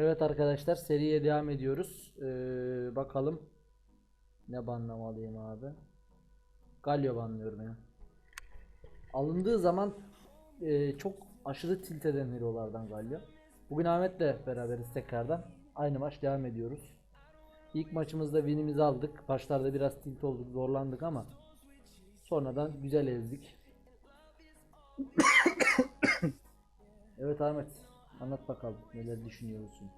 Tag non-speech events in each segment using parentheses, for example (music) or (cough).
Evet arkadaşlar seriye devam ediyoruz. Ee, bakalım ne banlamalıyım abi. Galio banlıyorum ya. Alındığı zaman e, çok aşırı tilt eden hero'lardan Galio. Bugün Ahmet'le beraberiz tekrardan. Aynı maç devam ediyoruz. İlk maçımızda win'imizi aldık. Başlarda biraz tilt olduk, zorlandık ama sonradan güzel ezdik. (coughs) evet Ahmet, anlat bakalım neler düşünüyorsun?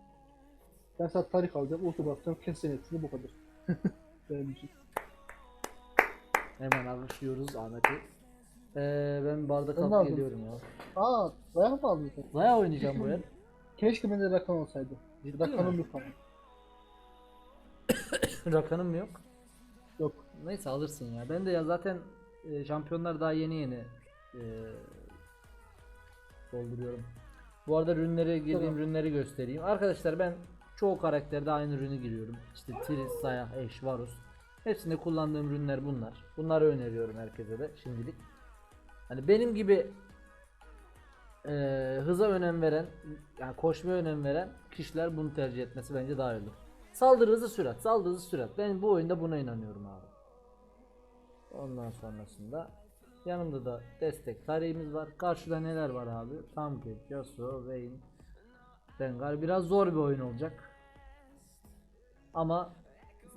Ben sana tarih alacağım, ulti basacağım, kesin hepsini bu kadar. (laughs) Benim için. Hemen alkışlıyoruz Ahmet'i. Ee, ben bardak alıp aldın? geliyorum ya. Aa, dayak mı aldın sen? Zaya oynayacağım bu el. (laughs) Keşke bende rakam olsaydı. Ciddi Rakamım yok ama. (coughs) Rakanım mı yok? Yok. Neyse alırsın ya. Ben de ya zaten e, şampiyonlar daha yeni yeni e, dolduruyorum. Bu arada ürünleri girdiğim Tamam. ürünleri göstereyim. Arkadaşlar ben çoğu karakterde aynı ürünü giriyorum. İşte Tris, Saya, Eş, Varus. Hepsinde kullandığım ürünler bunlar. Bunları öneriyorum herkese de şimdilik. Hani benim gibi e, hıza önem veren, yani koşmaya önem veren kişiler bunu tercih etmesi bence daha iyi olur. Saldırı hızı sürat, saldırı hızı sürat. Ben bu oyunda buna inanıyorum abi. Ondan sonrasında yanımda da destek tarihimiz var. Karşıda neler var abi? Tamket, Yasuo, Vayne, Rengar. Biraz zor bir oyun olacak. Ama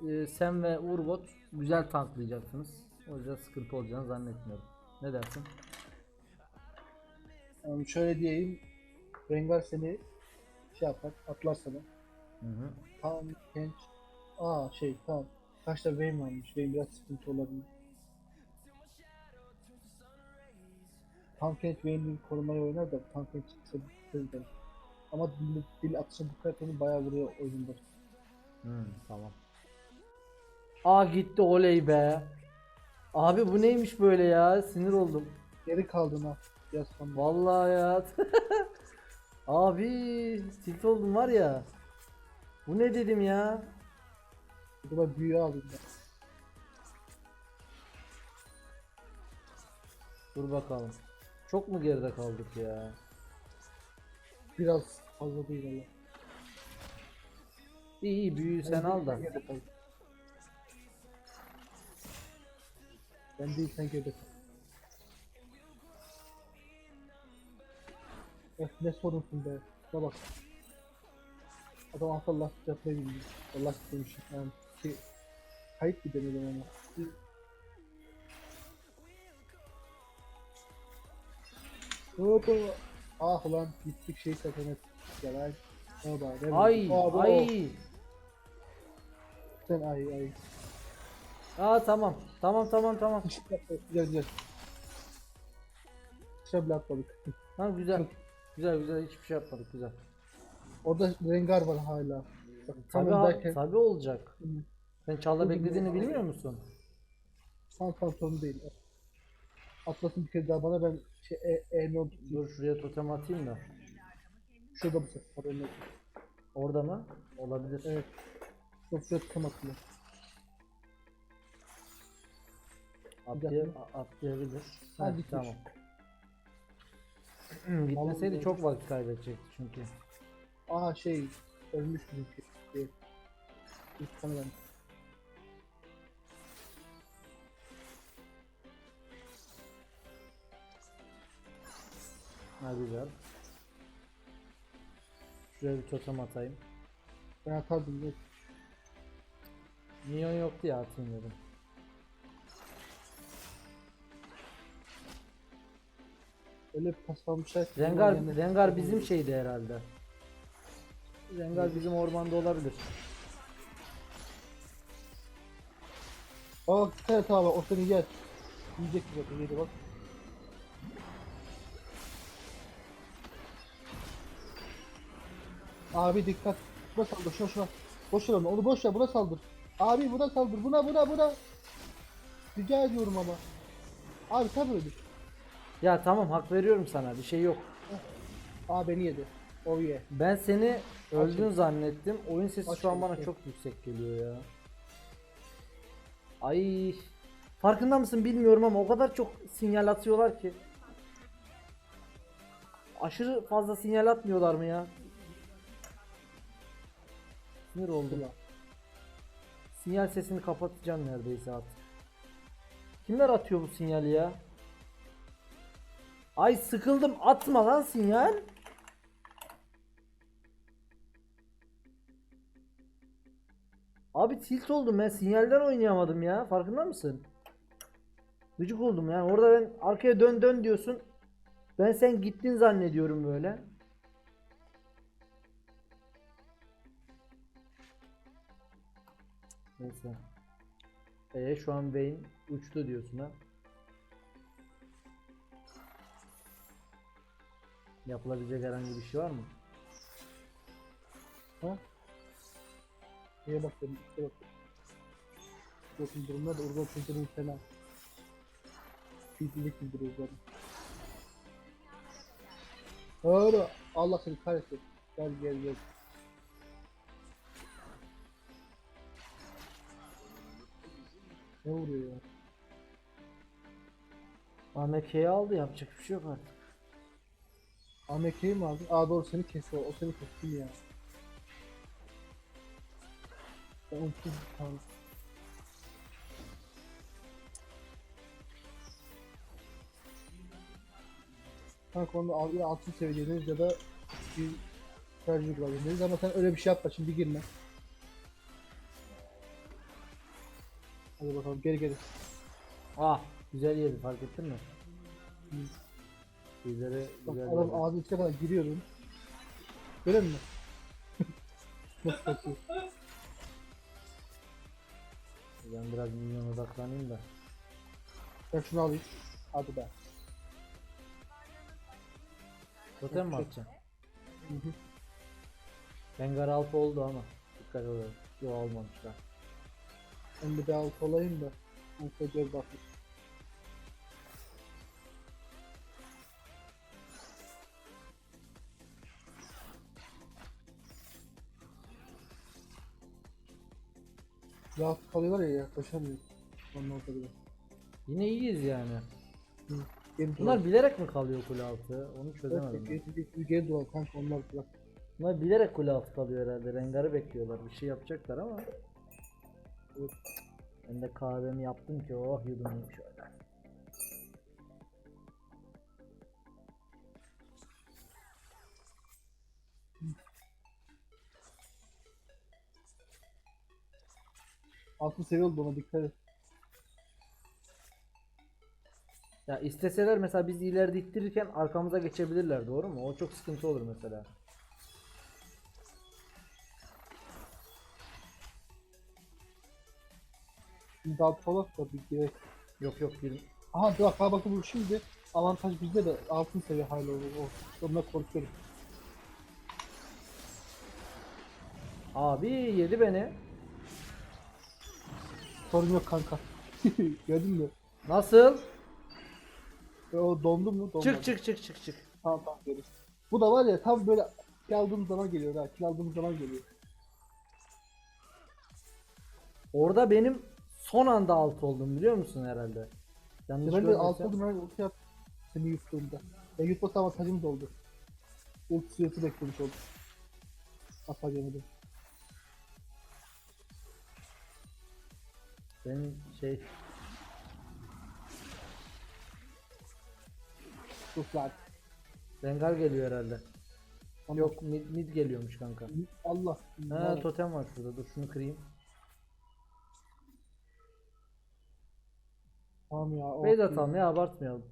e, sen ve Urgot güzel tanklayacaksınız. O yüzden sıkıntı olacağını zannetmiyorum. Ne dersin? Yani şöyle diyeyim. Rengar seni şey yapar, atlar sana. Hı hı. Tam genç. Aa şey tamam. Kaçta Vayne varmış. Vayne biraz sıkıntı olabilir. Tam genç Vayne'in korumayı oynar da tam genç çıksa bir Ama dil, dil atışı bu karakteri bayağı vuruyor oyunda. Hı, tamam. Aa gitti oley be. Abi bu neymiş böyle ya? Sinir oldum. Geri kaldın ha. Sonra. Vallahi ya. (laughs) Abi tilt oldum var ya. Bu ne dedim ya? Bu da büyüğü alayım ben. Dur bakalım. Çok mu geride kaldık ya? Biraz fazla değil valla. İyi iyi büyüğü sen al da. Ben değil sen geride kal. Eh ne sorunsun be. Şuna bak. Adam akıl lastik yapmayı bilmiyor. Lastik demişim. Yani şey, kayıt denedim ama. Hoppa. Ah ulan gittik şey satana. Gel Hoppa. ne Ay? Aa, ay. Sen ay ay. Aa tamam. Tamam tamam tamam. Güzel güzel. Dışarı bile atmadık. Tamam güzel. Güzel güzel hiçbir şey yapmadık güzel. Orada rengar var hala. Bak, Tabii, tabii olacak. Hı. Sen Çağla beklediğini bilmiyor musun? tam sorun değil. Atlasın bir kere daha bana ben şey e, e oldu? Dur şuraya totem atayım da. Şurada bu sefer. haberin olsun. Orada mı? Olabilir. Evet. Çok şuraya tutam atıyor. Atlay atlayabilir. Ha, Ha, gitmiş. tamam. (clears throat) Gitmeseydi çok vakit kaybedecekti çünkü. Aha şey ölmüş bizimki. Şey, Ha güzel. Şuraya bir totem atayım. Ben atardım. Yok. Minyon yoktu ya atayım dedim. Öyle bir paslanmışlar. Rengar, yerine- Rengar bizim şeydi herhalde. Rengar bizim ormanda olabilir. Aa dikkat et abi o seni yer. Yiyecek bir zaten yedi bak. Abi dikkat. Buna saldır şuna şuna. Boş ver onu. Onu boş ver buna saldır. Abi buna saldır. Buna buna buna. Rica ediyorum ama. Abi tabii öyle. Ya tamam hak veriyorum sana bir şey yok. Aa beni yedi. Oh yeah. Ben seni öldün Açın. zannettim. Oyun sesi Açın, şu an bana çok yüksek geliyor ya. Ay. Farkında mısın bilmiyorum ama o kadar çok sinyal atıyorlar ki. Aşırı fazla sinyal atmıyorlar mı ya? Sinir oldum. Sinyal sesini kapatacağım neredeyse artık. Kimler atıyor bu sinyali ya? Ay sıkıldım atma lan sinyal. Abi tilt oldum ben sinyalden oynayamadım ya farkında mısın? Gıcık oldum yani orada ben arkaya dön dön diyorsun. Ben sen gittin zannediyorum böyle. Neyse. Ee şu an Vayne uçtu diyorsun ha. Yapılabilecek herhangi bir şey var mı? Ha? Şeye bak dedim. işte bak. Bakın durumlar da çocuğun fena. Fitlik bildiriyor zaten. Öyle. Allah seni kahretsin. Gel gel gel. Ne vuruyor ya? AMK'yi aldı yapacak bir şey yok artık. AMK'yi mi aldın? Aa doğru seni kesiyor. O seni kesti ya. Ben unuttum. Tamam. Kanka onu al, ya altın seviyeniz ya da bir tercih bulabiliriz ama sen öyle bir şey yapma şimdi girme. Hadi bakalım geri geri. Ah güzel yedi fark ettin mi? Hı. Bizlere Bak güzel adam yedi. ağzının içine kadar giriyorum. Görüyor musun? (laughs) Nasıl kaçıyor? Ben biraz minyon odaklanayım da. Ben şunu alayım. Hadi be. Totem mi atacaksın? Hı hı. Rengar altı oldu ama. Dikkat edelim. Yok olmamışlar. Ben bir daha alt olayım da. Göz bakmış. Rahat kalıyorlar ya yaklaşamıyor. Onlar da bile. Yine iyiyiz yani. Hı. Geri Bunlar bilerek mi kalıyor kule altı? Onu çözemedim. ben. geri, geri duvar kanka onlar bırak. Bunlar bilerek kule altı kalıyor herhalde. Rengar'ı bekliyorlar. Bir şey yapacaklar ama. Evet. Ben de kahvemi yaptım ki oh yudumlayayım şöyle. Altın seviye oldu ona dikkat et. Ya isteseler mesela biz ileride ittirirken arkamıza geçebilirler doğru mu? O çok sıkıntı olur mesela. Alt falan da bir gerek. Yok yok bir Aha dur bak bakın bu şimdi avantaj bizde de altın seviye hala olur. O. Ondan korkuyorum. Abi yedi beni. Sorun yok kanka. (laughs) Gördün mü? Nasıl? E, o dondu mu? Donmadı. Çık çık çık çık çık. Tamam tamam görürüz. Bu da var ya tam böyle kill aldığımız zaman geliyor ha. Kill aldığımız zaman geliyor. Orada benim son anda alt oldum biliyor musun herhalde? Yanlış ben de alt oldum ben ulti yap. Seni yuttuğumda. Ben yutmasam avantajım da oldu. Ulti süresi beklemiş oldum. Hasar yemedim. Benim şey Sus lan. Rengar geliyor herhalde. Yok mid, mid geliyormuş kanka. Allah. Ha totem var şurada dur şunu kırayım. Tamam ya. atalım ya abartmayalım.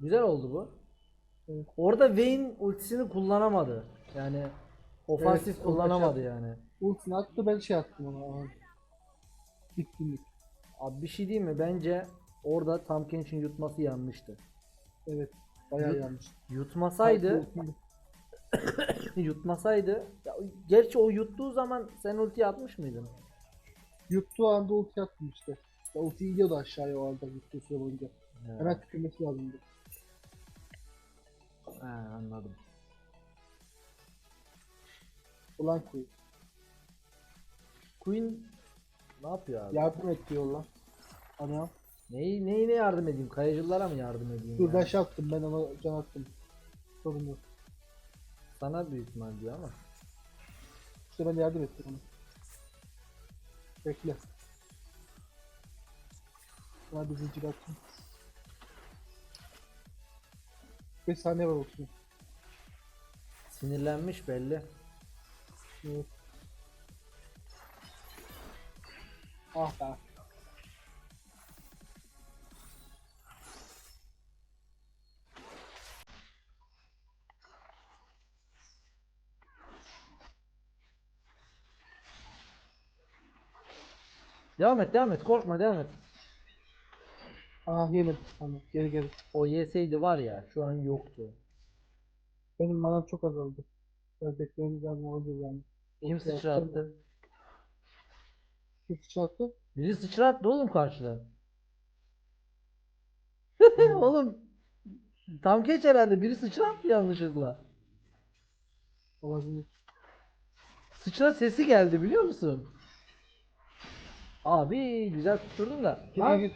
Güzel oldu bu. Evet. Orada Vayne ultisini kullanamadı. Yani ofansif Evet, kullanamadı kaçar. yani. Ultisini attı ben şey attım ona. Bitkinlik. Abi bir şey diyeyim mi? Bence orada Tam Kench'in yutması yanlıştı. Evet. Bayağı Yut- yanlış. Yutmasaydı, (coughs) yutmasaydı. Ya, gerçi o yuttuğu zaman sen ulti atmış mıydın? Yuttuğu anda ulti attım işte. Ya ulti gidiyordu aşağıya o anda yuttuğu süre boyunca. He, Hemen tükürmesi lazımdı. he, anladım. Ulan koy. Queen ne yapıyor abi? Yardım et diyorlar. Ana. Neyi, neyine yardım edeyim? Kayıcılara mı yardım edeyim? Dur ben şey yaptım ben ona can attım. Sorun yok. Sana büyük ihtimal diyor ama. İşte ben yardım ettim ona. Bekle. Bir zincir atayım. 5 saniye var olsun. Sinirlenmiş belli. Evet. Ah be. Devam et devam et korkma devam et. Ah yemedim. Tamam geri geri. O yeseydi var ya şu an yoktu. Benim manam çok azaldı. Biraz beklememiz lazım olabilir yani. Kim sıçrattı? Kim sıçrattı? Biri sıçrattı oğlum karşıda. (laughs) oğlum tam geç herhalde biri sıçrattı yanlışlıkla. Olabilir. Sıçra sesi geldi biliyor musun? Abi güzel tutturdun da. Lan.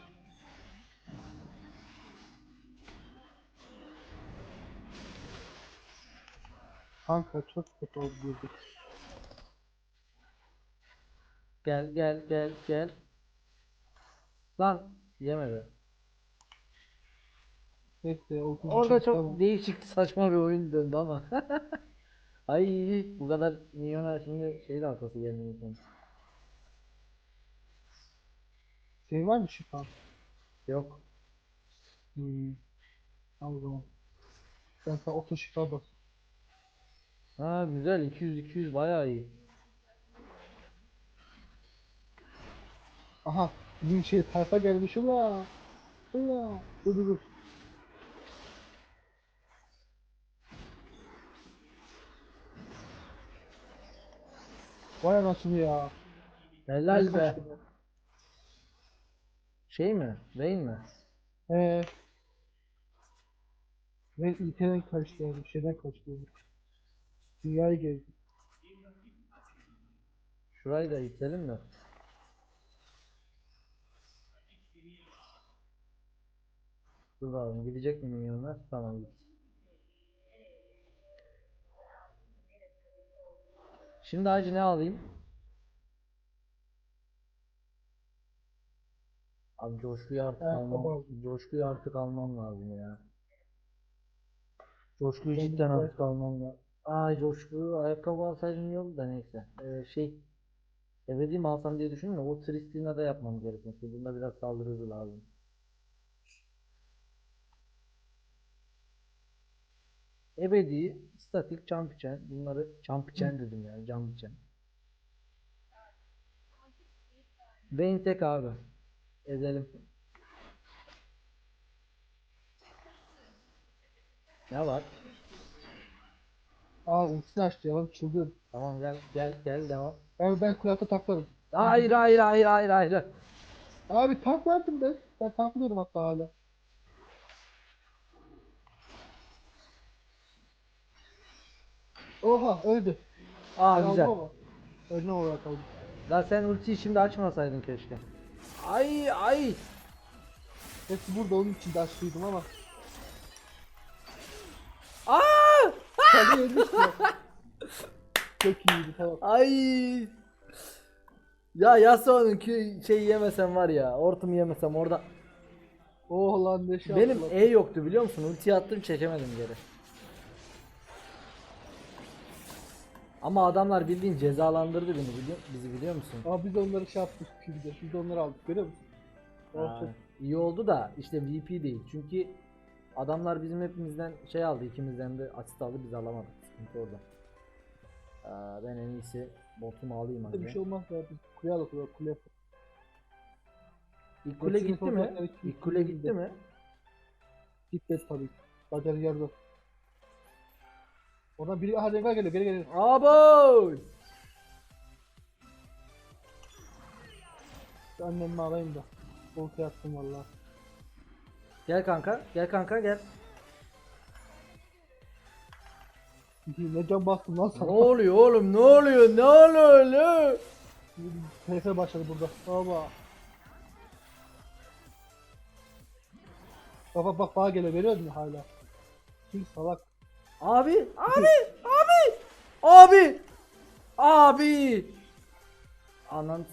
Kanka çok kötü oldu girdik. Gel gel gel gel. Lan yemedi. Neyse o gün Orada çok ama. değişik (laughs) saçma bir oyun döndü ama. (laughs) Ay bu kadar milyona şimdi şeyin arkası gelmiyor. Senin var mı şifan? Yok. Hmm. Al o zaman. Ben sana 30 şifa bas. Ha güzel 200 200 bayağı iyi. Aha bizim şey tayfa gelmiş ula. Ula. Dur dur dur. Vay anasını ya. Helal be. Şey mi? Rain mi? Ee, ben ülkeden kaçtı yani, bir şeyden kaçtı. yani. Dünyayı gezdim. Şurayı da itelim mi? Dur bakalım gidecek mi milyonlar? Tamam git. Şimdi hacı ne alayım? Abi coşkuyu artık Ayakkabı almam, al. coşkuyu artık almam lazım ya. Coşkuyu Ben cidden de- artık almam lazım. Ay coşkuyu ayakkabı alsaydım iyi da neyse. Ee, şey Ebedi mi alsam diye de o Tristina da yapmam gerekiyor. Bunda biraz saldırı hızı lazım. Ebedi, statik, champion. Bunları champion dedim yani champion. Beyin tek abi. Ezelim. Ne var? Aa ultisini açtı ya çıldır. Tamam gel gel gel devam. Ben, ben kulakta taklarım. Hayır hayır hayır hayır hayır. Abi tank verdim ben. Ben tanklıyorum hatta hala. Oha öldü. Aa güzel. Önüne olarak aldım. Lan sen ultiyi şimdi açmasaydın keşke. Ay ay. Hepsi burada onun için de açtıydım ama. Aa! Ölmüş ya. Çok iyiydi tamam. Ay. Ya Yasuo'nun ki şey yemesem var ya, ortumu yemesem orada Oh lan ne şey benim. E yoktu biliyor musun? Ulti attım çekemedim geri. Ama adamlar bildiğin cezalandırdı beni biliyor, bizi biliyor musun? Ama biz onları şey yaptık şimdi. Biz onları aldık görüyor musun? Ha, çok- iyi oldu da işte VP değil. Çünkü adamlar bizim hepimizden şey aldı, ikimizden de asist aldı, biz alamadık. Sıkıntı orada. Aa, ben en iyisi botumu alayım Bir hadi. şey olmaz ya. Biz kule alalım. Kule. kule. İlk kule gitti mi? toplarken İlk kule gitti mi? Gitti tabii. Bacar yardı. Oradan biri aha Rengar geliyor. Geri geliyor. Abo! Şu Annemi alayım da. Volta yaptım valla. Gel kanka, gel kanka gel. ne can bastım lan Ne sana. oluyor oğlum? Ne oluyor? Ne oluyor lan? TF başladı burada. Baba. Bak bak bana geliyor. Veriyor mu hala? Kim salak. Abi, abi, abi, abi, abi. Anan.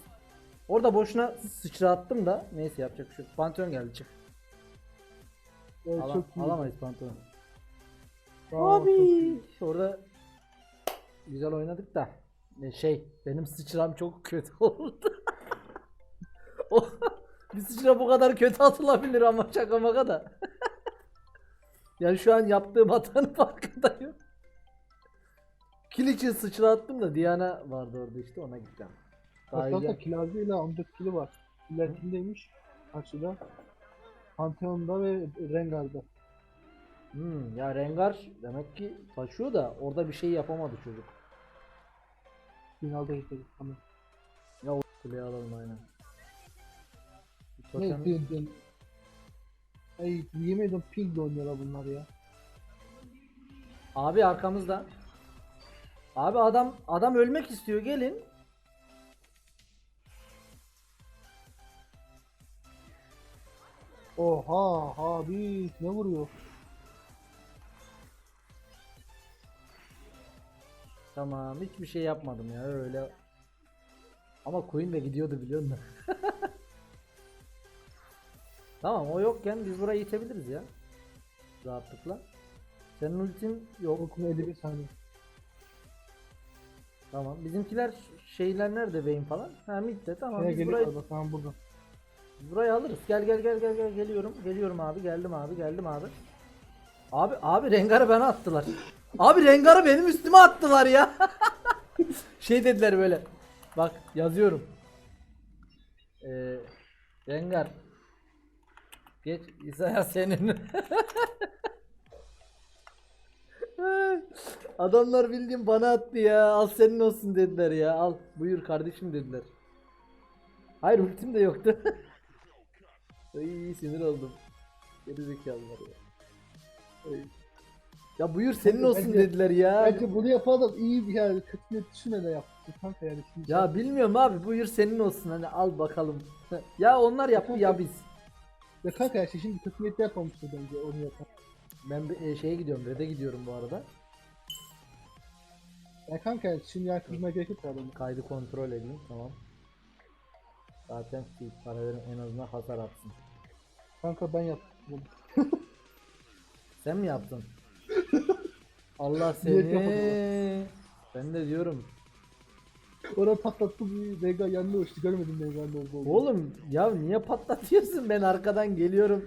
Orada boşuna sıçrattım da neyse yapacak bir şey yok. Pantheon geldi çık. Evet, Ala- çok iyi. alamayız Pantheon. Bravo, çok Abi orada güzel oynadık da ne şey benim sıçram çok kötü (laughs) oldu. bir sıçra bu kadar kötü atılabilir ama şaka maka da. (laughs) yani şu an yaptığım (laughs) hatanın farkındayım. Kill için sıçra attım da Diana vardı orada işte ona gittim. Daha Hatta güzel. Kilazi'yle 14 kili var. Killer kimdeymiş? Karşıda. Pantheon'da ve Rengar'da. Hmm, ya Rengar demek ki taşıyor da orada bir şey yapamadı çocuk. Finalde getirdik. Tamam. Ya o kuleyi alalım aynen. Ne totem- diyordun? Ay yemin ediyorum ping oynuyorlar bunlar ya. Abi arkamızda. Abi adam adam ölmek istiyor gelin. Oha abi ne vuruyor? Tamam hiçbir şey yapmadım ya öyle. Ama Queen de gidiyordu biliyor musun? (laughs) tamam o yokken biz burayı itebiliriz ya. Rahatlıkla. Senin ultin yok. Okun 51 saniye. Tamam. Bizimkiler şeyler nerede Vayne falan? Ha midde tamam. Şuraya Biz burayı, bak tamam burada. burayı alırız. Gel gel gel gel gel geliyorum. Geliyorum abi. Geldim abi. Geldim abi. Abi abi Rengar'ı bana attılar. Abi Rengar'ı benim üstüme attılar ya. (laughs) şey dediler böyle. Bak yazıyorum. Ee, Rengar. Geç İsa'ya senin. (laughs) Adamlar bildiğin bana attı ya. Al senin olsun dediler ya. Al buyur kardeşim dediler. Hayır ultim de yoktu. (laughs) Ay sinir oldum. Geri zekalılar ya. Ay. Ya buyur senin Bence- olsun dediler ya. Bence bunu yapan adam iyi bir yani kötü niyet düşünmeden yaptı kanka yani şimdi. Ya bilmiyorum abi buyur senin olsun hani al bakalım. (laughs) ya onlar yaptı ya biz. Ya kanka ya şimdi kötü niyet yapmamıştı bence onu yapan. Ben bir, e, şeye gidiyorum, Red'e gidiyorum bu arada. Ya kanka şimdi ya kızma gerek yok adamı. Kaydı kontrol edeyim tamam. Zaten bir para verin en azından hasar atsın. Kanka ben yaptım. (laughs) Sen mi yaptın? (laughs) Allah seni. Ben de diyorum. Orada patlattı bir Vega yanına uçtu görmedim Vega'nın orada olduğunu. Oğlum ya niye patlatıyorsun ben arkadan geliyorum.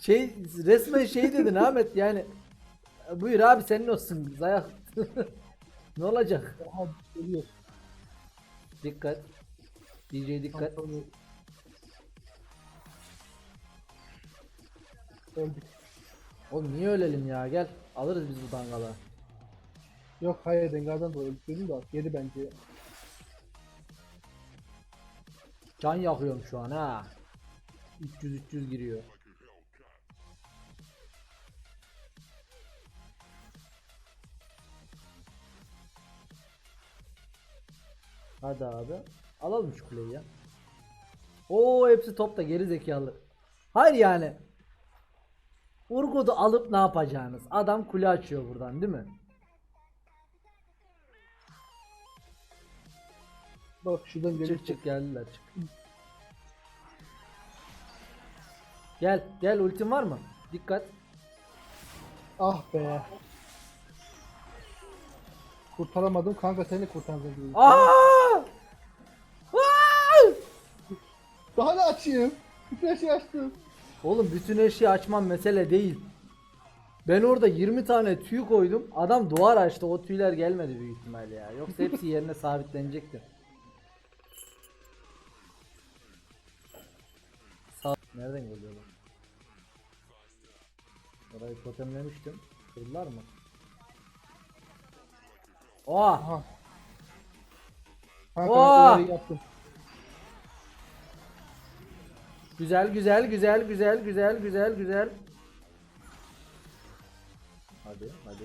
Şey resmen şey dedin Ahmet yani. Buyur abi senin olsun Zayak. (laughs) ne olacak? Aha geliyor. Dikkat. DJ dikkat. Kanka, Öldük. Oğlum niye ölelim ya gel. Alırız biz bu dangalı. Yok hayır Rengar'dan da öldük dedim de geri bence. Can yakıyorum şu an ha. 300 300 giriyor. Hadi abi. Alalım şu kuleyi ya. Oo hepsi topta geri zekalı. Hayır yani. Urgut'u alıp ne yapacaksınız? Adam kule açıyor buradan değil mi? Bak şuradan geliyor. Çık çık geldiler çık. Gel gel ultim var mı? Dikkat. Ah be. Kurtaramadım kanka seni kurtardım. Aa! Aa! Daha ne açayım? Bir şey açtım. Oğlum bütün eşiği açmam mesele değil. Ben orada 20 tane tüy koydum. Adam duvar açtı. O tüyler gelmedi büyük ihtimalle ya. Yoksa hepsi yerine sabitlenecekti. Nereden geliyorlar? Orayı totemlemiştim. Kırdılar mı? Oha! Kanka Oha! ben yaptım. Güzel güzel güzel güzel güzel güzel güzel. Hadi hadi.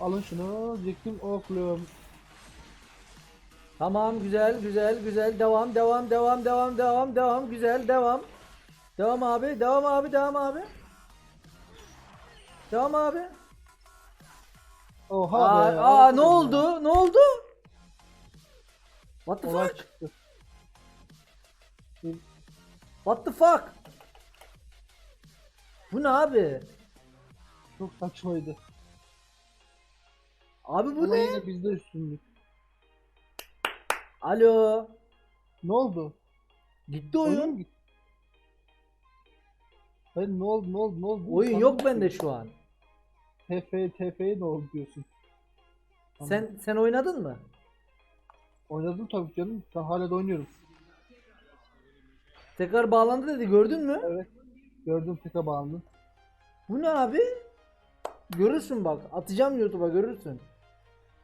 Alın şunu. Diyecektim okluyorum. Tamam güzel güzel güzel devam devam devam devam devam devam güzel devam. Devam abi devam abi devam abi. Devam abi. Oha Aa, be. aa ne oldu? Ne oldu? What the Olay fuck? çıktı. What the fuck? Bu ne abi? Çok saçmaydı. Abi bu Ama ne? yine bizde üstünlük. Alo. Ne oldu? Gitti Oyun oyun. gitti? Ben ne oldu ne oldu ne oldu? Oyun yok bende şu an. TF TF'ye ne oldu diyorsun? Tamam. Sen sen oynadın mı? Oynadım tabii canım. Ben hala da oynuyorum. Tekrar bağlandı dedi gördün mü? Evet. Gördüm tika bağlandım. Bu ne abi? Görürsün bak. Atacağım YouTube'a görürsün.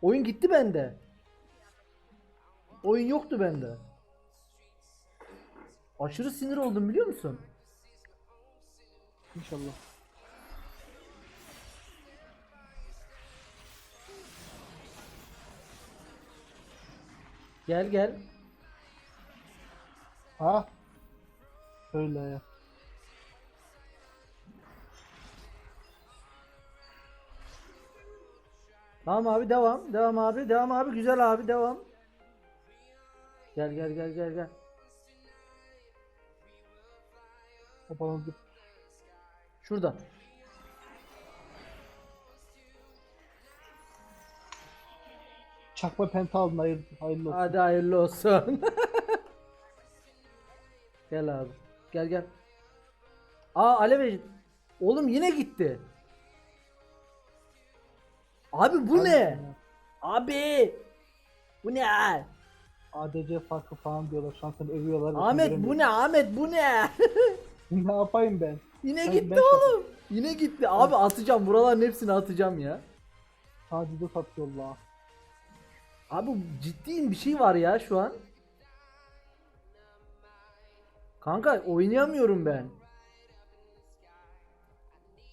Oyun gitti bende. Oyun yoktu bende. Aşırı sinir oldum biliyor musun? İnşallah. Gel gel. Ha? Öyle ya. Tamam abi devam. Devam abi. Devam abi. Güzel abi devam. Gel gel gel gel gel. Kapanıldı. Şurada. Çakma penta aldın hayır, hayırlı olsun. Hadi hayırlı olsun. (laughs) gel abi. Gel gel. Aa Alev Oğlum yine gitti. Abi bu Hadi ne? ya. Abi. Bu ne? ADC farkı falan diyorlar. Şu an seni övüyorlar. Ahmet bu ne? Ahmet bu ne? (laughs) ne yapayım ben? yine Ben- gitti ben şey oğlum. Yine gitti. Abi atacağım. Buraların hepsini atacağım ya. Tacize satıyorlar. Abi ciddiyim bir şey var ya şu an. Kanka oynayamıyorum ben.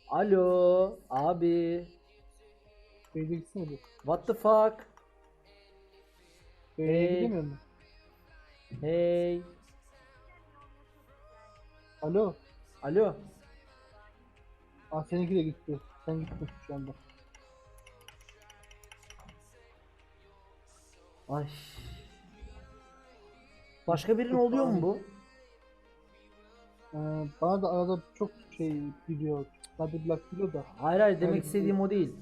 Alo abi. Beyde gitsene bir. What the fuck? Hey. gidemiyor? Hey. Alo. Alo. Aa seninki de gitti. Sen gittin şu anda. Ay. Başka birinin oluyor mu bu? Ee, bana da arada çok şey gidiyor. Hadi Black gidiyor da. Hayır hayır demek istediğim o değil.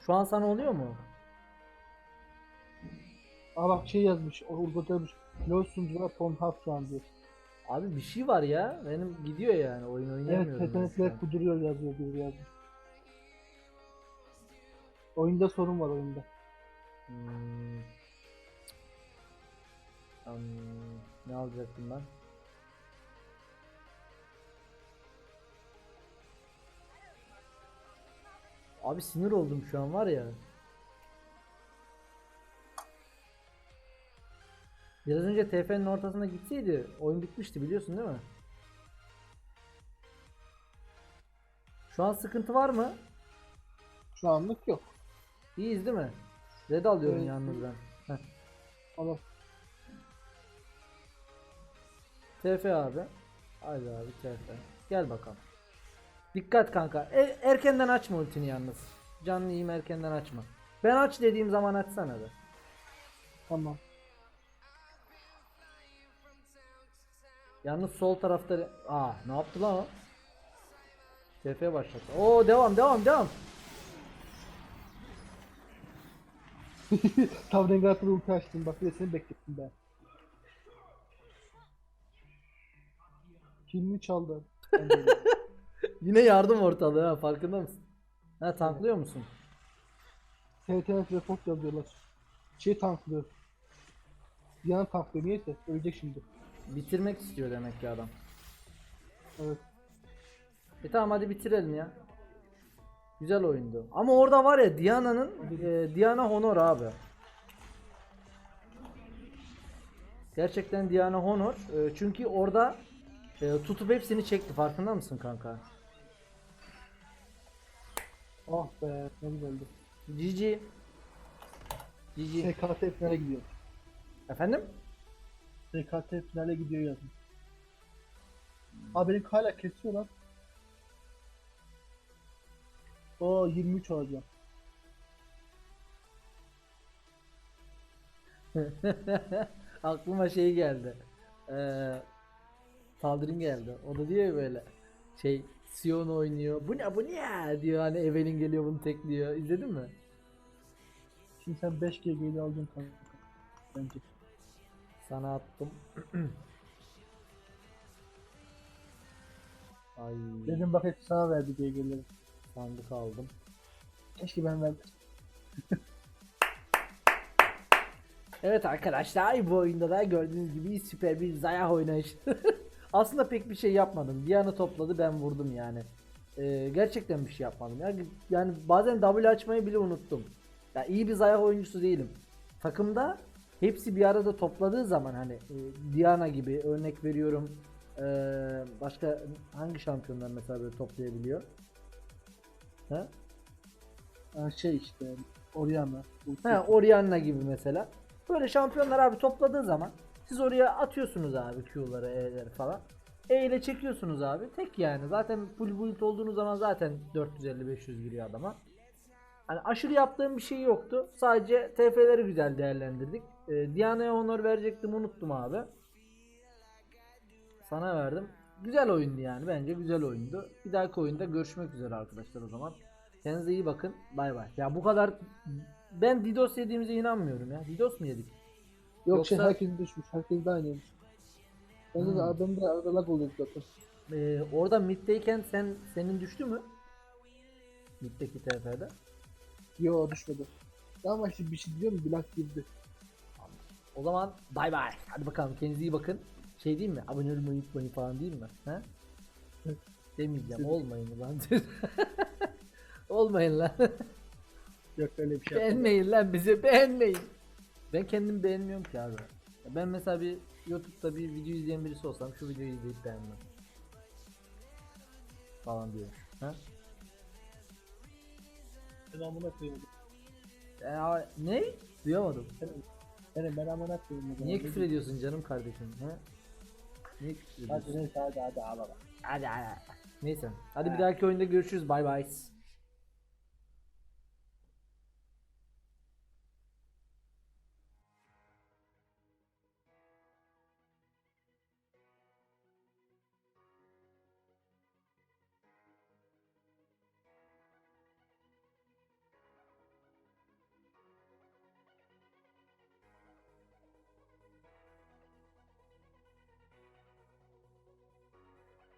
Şu an sana oluyor mu? Aa bak şey yazmış. Urgot yazmış. LoL sunucular Pornhub şu an diyor. Abi bir şey var ya. Benim gidiyor yani. Oyun Evet oynayamıyorum. yetenekler an. kuduruyor yazıyor biri yazmış. Oyunda sorun var oyunda. Hmm. Hmm, ne alacaktım ben? Abi sinir oldum şu an var ya. Biraz önce TF'nin ortasına gitseydi oyun bitmişti biliyorsun değil mi? Şu an sıkıntı var mı? Şu anlık yok. İyiyiz değil mi? Red alıyorum Evet. yalnız ben. Heh. TF abi. Haydi abi TF. Gel bakalım. Dikkat kanka. E- erkenden açma ultini yalnız. Canlı yiyeyim erkenden açma. Ben aç dediğim zaman açsana be. tamam. Yalnız sol tarafta... Aa ne yaptı lan o? TF başlattı. Oo devam devam devam. (laughs) Tam Rengar'ı ulti açtım. Bak bir de seni beklettim ben. Kilini çaldı. (laughs) Yine yardım ortalığı ha farkında mısın? Ha tanklıyor musun? TTF report yazıyorlar. Şey tanklıyor. Yan tanklıyor. Niyeyse. Ölecek şimdi. Bitirmek istiyor demek ki adam. Evet. E tamam hadi bitirelim ya. Güzel oyundu. Ama orada var ya Diana'nın e, Diana Honor abi. Gerçekten Diana Honor. E, çünkü orada e, tutup hepsini çekti. Farkında mısın kanka? Ah be. Ne güzeldi. GG. GG. SKT finale gidiyor. Efendim? SKT finale gidiyor yazın. Abi benim hala kesiyor lan. O 23 olacağım. (laughs) Aklıma şey geldi. Ee, Taldirin geldi. O da diyor ya böyle şey Sion oynuyor. Bu ne bu ne diyor hani Evelyn geliyor bunu tekliyor. İzledin mi? Şimdi sen 5G geliyor alacaksın kanka. Bence. Sana attım. (clears throat) Ay Dedim bak hep sana verdi GG'leri. sandık aldım. Keşke ben verdim. (laughs) Evet arkadaşlar bu oyunda da gördüğünüz gibi süper bir zayah oynayış. (laughs) Aslında pek bir şey yapmadım. Diana topladı ben vurdum yani. Ee, gerçekten bir şey yapmadım. Yani, yani bazen W açmayı bile unuttum. Ya iyi bir zayah oyuncusu değilim. Takımda hepsi bir arada topladığı zaman hani e, Diana gibi örnek veriyorum. Ee, başka hangi şampiyonlar mesela böyle toplayabiliyor? Ha? Ha, şey işte Oriana. Bu He, Orianna gibi mesela. Böyle şampiyonlar abi topladığı zaman siz oraya atıyorsunuz abi Q'ları, E'leri falan. E ile çekiyorsunuz abi. Tek yani. Zaten full build olduğunuz zaman zaten 450-500 giriyor adama. Hani aşırı yaptığım bir şey yoktu. Sadece TF'leri güzel değerlendirdik. Ee, Diana'ya honor verecektim unuttum abi. Sana verdim. Güzel oyundu yani. Bence güzel oyundu. Bir dahaki oyunda görüşmek üzere arkadaşlar o zaman. Kendinize iyi bakın. Bay bay. Ya bu kadar ben DDoS yediğimize inanmıyorum ya. DDoS mu yedik? Yok şey Yoksa- herkes düşmüş. Herkes de aynıymış. De Hmm. adamda arada lag oluyor zaten. Ee, orada middeyken sen senin düştü mü? Middeki TF'de. Yo düşmedi. Ama işte bir şey diyorum bir lag girdi. O zaman bay bay. Hadi bakalım kendinize iyi bakın. Şey diyeyim mi? Abone olmayı unutmayın falan diyeyim mi? He? Demeyeceğim. Olmayın lan. (laughs) Olmayın lan. Yok öyle bir şey beğenmeyin lan bizi beğenmeyin. Ben kendim beğenmiyorum ki abi. Ya Ben mesela bir YouTube'da bir video izleyen birisi olsam şu videoyu izleyip beğenmem. Falan diyor. Ha? Ben amına koyayım. Ya, ne? Duyamadım. Yani ben amına koyayım. Niye küfür ediyorsun canım kardeşim? Ha? Niye küfür ediyorsun? Hadi neyse hadi hadi ağlama. Hadi hadi. Neyse. Hadi bir dahaki oyunda görüşürüz. Bay bay.